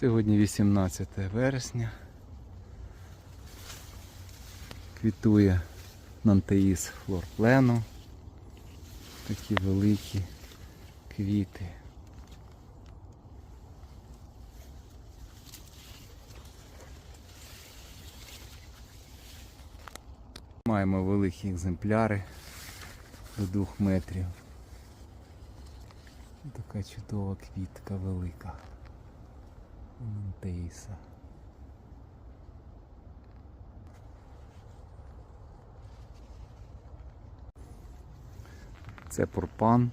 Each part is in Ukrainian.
Сьогодні 18 вересня. Квітує Нантеїс флорплену. Такі великі квіти. Маємо великі екземпляри до двох метрів. Така чудова квітка велика. Монтейса. Це порпан.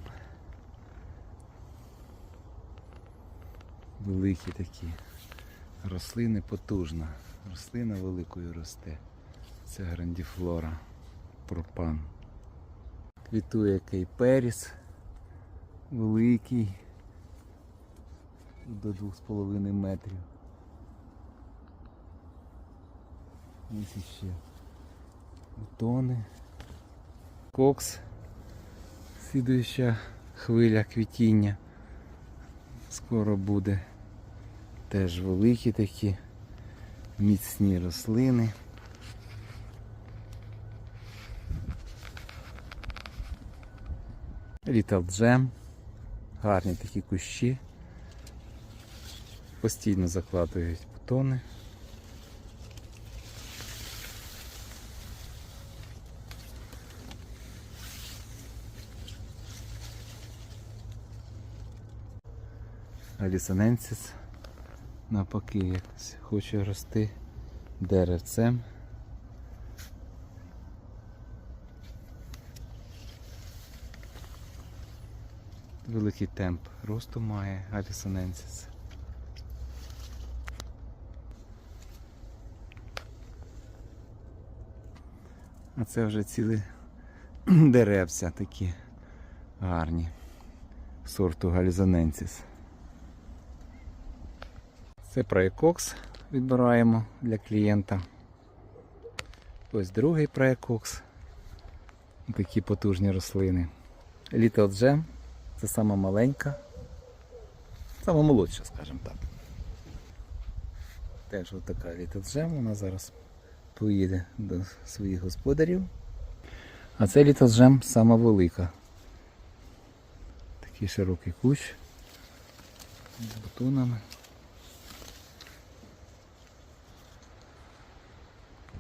Великі такі рослини потужна. Рослина великою росте. Це грандіфлора. Пропан. Квітує кейперіс. Великий до 2,5 метрів. Ось іще бутони. Кокс. Слідуюча хвиля квітіння. Скоро буде теж великі такі міцні рослини. Little Jam. Гарні такі кущі. Постійно закладують бутони. Алісаненсіс навпаки якось хоче рости деревцем. Великий темп росту має Алісаненсіс. А це вже цілі деревця такі гарні сорту Галізоненсіс. Це проекокс відбираємо для клієнта. Ось другий проекокс. Такі потужні рослини. Little Gem це сама маленька, сама молодша, скажімо так. Теж ось така Little Gem, вона зараз поїде до своїх господарів. А це літозжем сама велика. Такий широкий кущ з бутонами.